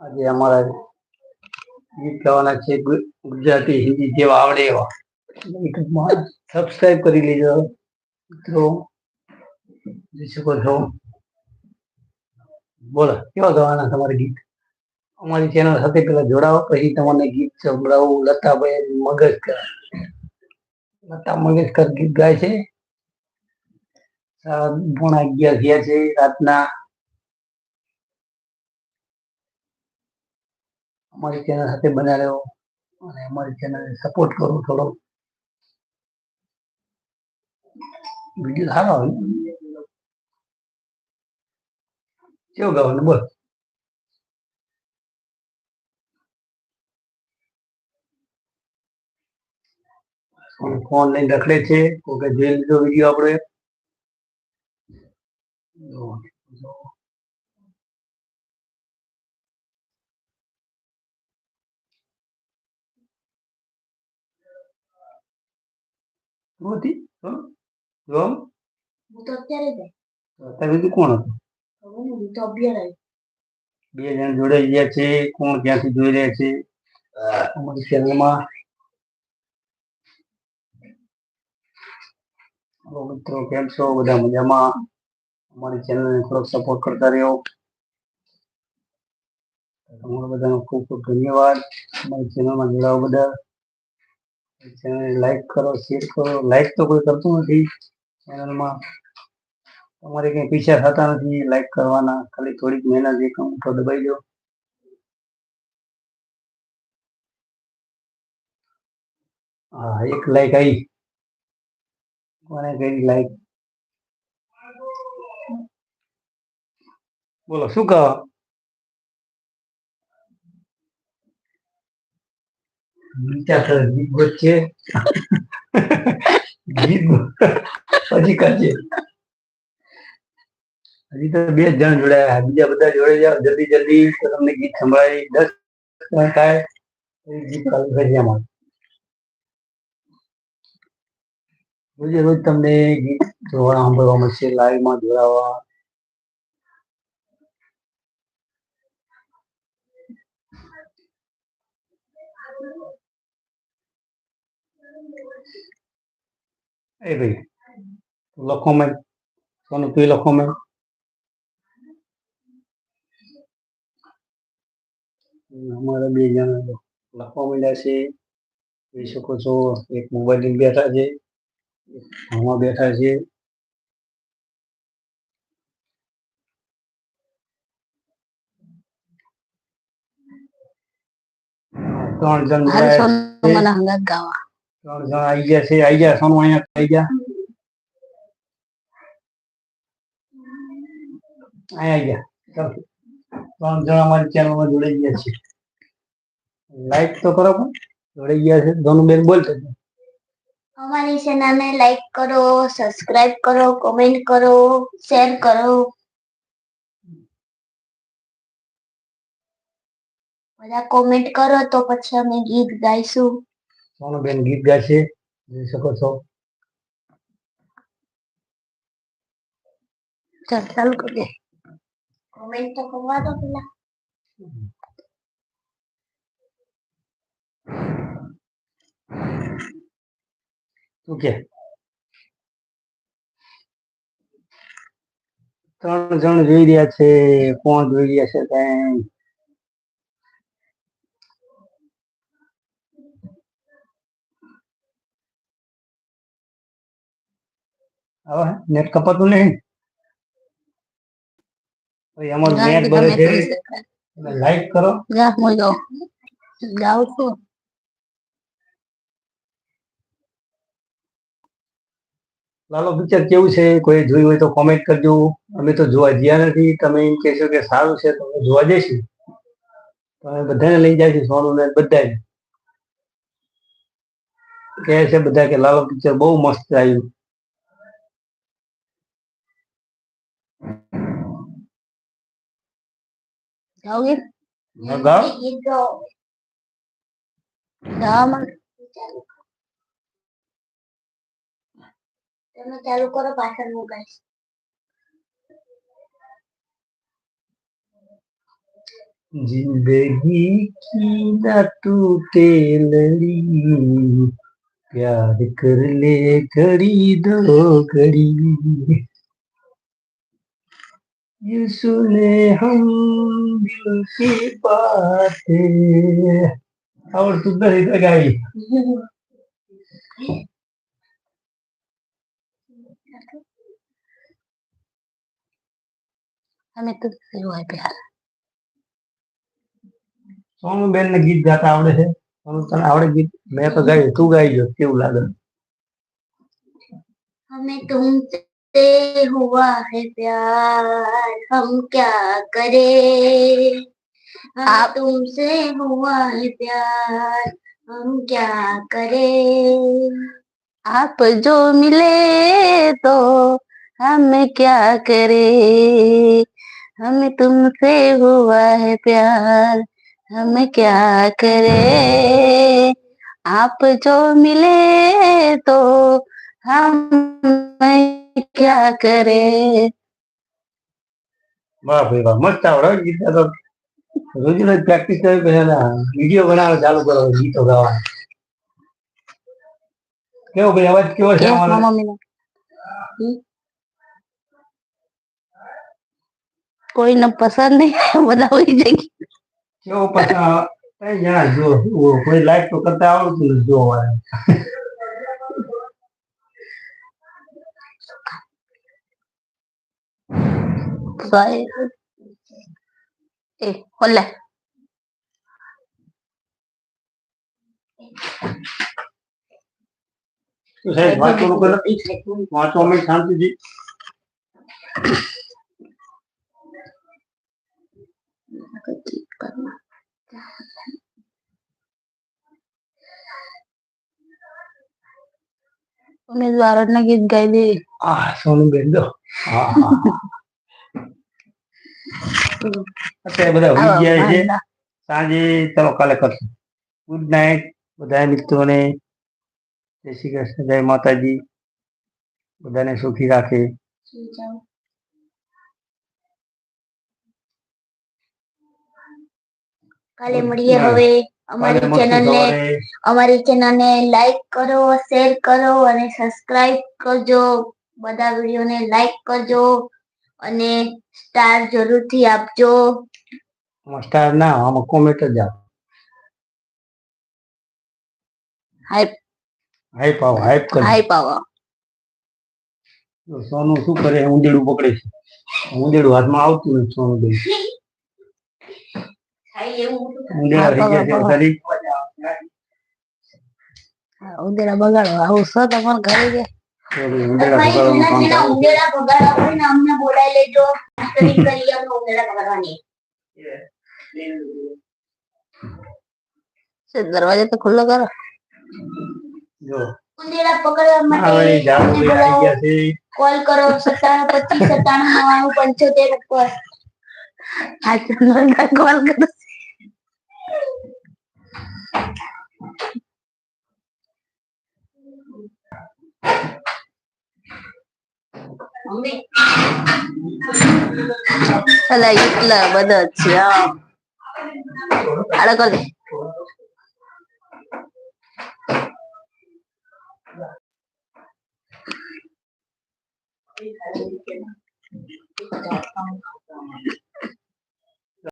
આજે અમારા ગીત ગાવાના છે ગુજરાતી હિન્દી જેવા આવડે એવા. સબસ્ક્રાઈબ કરી લેજો, મિત્રો. જોઈ શકો છો. બોલો, કેવા ગાવાના તમારે ગીત? અમારી ચેનલ સાથે પેલા જોડાવો પછી તમને ગીત સંભળાવું, લતાભાઈ મગજકર લતા મંગેશકર ગીત ગાય છે. પોણા અગિયાર થયા છે રાતના. અમારી ચેનલ સાથે બન્યા રહ્યો અને અમારી ચેનલને સપોર્ટ કરો થોડો. વીડિયો સારો આવે. કેવું ગાવાનું? બોલ. ફોન લઈને રખડે છે? કોકે જોઈ લીધો વીડિયો આપણે? હતી? હું? તો અત્યારે જ. અત્યારે સુધી કોણ હતું? હું તો અભિયાન બે જણ જોડાઈ ગયા છે કોણ ક્યાંથી જોઈ રહ્યા છે? અમારી ચેનલમાં મિત્રો કેમ છો? બધા મજામાં? અમારી ચેનલને થોડોક સપોર્ટ કરતા રહ્યો. તમારો બધાનો ખૂબ ખૂબ ધન્યવાદ. અમારી ચેનલમાં જોડાવા બદલ. ચેનલને લાઈક કરો શેર કરો. લાઈક તો કોઈ કરતું નથી ચેનલમાં તમારે કંઈ પૈસા થતા નથી લાઈક કરવાના. ખાલી થોડીક મહેનત, એક અંગૂઠો દબાઈ દો. હા, એક લાઈક આવી કોને કરી લાઈક બોલો, શું કહો? વિચાર ગીત ગોતશે ગીત ગો- પછી હજી તો બે જણ જોડાયા બીજા બધા જોડે જાઓ, જલ્દી જલ્દી તો તમને ગીત સંભળાય. દસ થાય ગીત અમારે. રોજે રોજ તમને ગીત જોવા સાંભળવા મળશે, લાઈવમાં જોડાવા. એ ભાઈ લખો મેં સોનું તું લખો મેં અમારા બે જણ લખવા માંડ્યા છે જોઈ શકો છો એક મોબાઈલ લઈને બેઠા છે એક આમાં બેઠા છે ત્રણ જણ ત્રણ જણ આવી ગયા છે આવી ગયા, સોનું અહીંયા આવી ગયા. અહીંયા આવી ગયા. ત્રણ જણ અમારી ચેનલમાં ગયા છે. લાઈક તો કરો ગયા છે. ધોનું બેન બોલતો અમારી ચેનલને લાઈક કરો સબસ્ક્રાઇબ કરો કોમેન્ટ કરો શેર કરો. બધા કોમેન્ટ કરો તો પછી અમે ગીત ગાઈશું. સોનું બેન ગીત ગાય છે જોઈ શકો છો. ચાલ ચાલુ કરી કોમેન્ટ તો કરવા દો પેલા. શું કે? ત્રણ જણ જોઈ રહ્યા છે કોણ જોઈ રહ્યા છે કઈ હવે નેટ કપાતું નહીં? નેટ છે લાઈક કરો. હું જાઉં. જાઉં છું. લાલો પિક્ચર કેવું છે? કોઈ જોયું હોય તો કોમેન્ટ કરજો. અમે તો જોવા ગયા નથી. તમે એમ કહેશો કે સારું છે તો અમે જોવા જઈશું. તો અમે બધાને લઈ જઈશું સોનું ને બધા કહે છે બધા કે લાલો પિક્ચર બહુ મસ્ત આવ્યું. જાઉં ગીત હા, ગાઓ. ગીત ગાઓ ગાવા માંડ તમે ચાલુ કરો પાછળ હું ગાઈશ जिंदगी की न टूटे लड़ी प्यार कर ले घड़ी दो घड़ी યુસુલે હમ દિલ કી બાતે આવડ સુંદર અમે તો સોનું બેન ને ગીત ગાતા આવડે છે તને આવડે ગીત મેં તો ગાયું તું ગાઈ જો કેવું લાગે અમે તો तुमसे हुआ है प्यार हम क्या करें? हमें आप- तुमसे हुआ है प्यार हम क्या करें? आप जो मिले तो हम क्या करें? हम तुमसे हुआ है प्यार हम क्या करें? आप जो मिले तो हम क्या करें વાહ ભાઈ વાહ મસ્ત આવડે હો ગીત તો રોજ રોજ પ્રેક્ટિસ કરવી પછી વિડીયો બનાવવાનો ચાલુ કરો ગીતો ગાવા કેવો ભાઈ અવાજ કેવો છે क्या અમારો मम्मी ने हम्म? कोई न पसंद नहीं બધા હોઈ જાય કેવો પછી કઈ જણા જો ઓ, કોઈ લાઈક તો કરતા આવડતું નથી જો વાળા Soy... Eh, hola. તો સાહેબ નથી વાંચવા માટે શાંતિથી ઉમેદવારોના ગીત ગાઈ દે આ સોનું બેન દો હા. અત્યારે બધા ઉઈ ગયા છે. સાંજે ચલો કાલે કરશું. ગુડ નાઇટ બધા મિત્રોને. જય શ્રી કૃષ્ણ જય માતાજી. બધાને સુખી રાખે. કાલે મળીએ હવે અમારી ચેનલ ને અમારી ચેનલ ને લાઈક કરો શેર કરો અને સબસ્ક્રાઇબ કરજો. બધા વીડિયો ને લાઈક કરજો. અને સ્ટાર જરૂરથી આપજો. સ્ટાર ના આમાં કોમેન્ટ જ આપ. હાઈપ હાઈપ આવો હાઈપ કરે હાઈપ આવો. સોનું શું કરે? ઊંધેડું પકડે છે. ઊંધેડું હાથમાં આવતું નથી સોનું બેન ઉંદેરા બગાડો આવું સો તમારે ઘરે ઊંધેડા પકડવાનું કામ લેજો કરી અમને ઉંદેડા બગાડવાની છે દરવાજો તો ખુલ્લો કરો જો ઉંદેડા પકડવા માટે કોલ કરો સત્તાણું પચીસ સત્તાણું નવ્વાણું પંચોતેર ઉપર આ ચંદ્ર કોલ કરો મમ્મી અલા એટલા બધા છે આ. આડો કરી દે.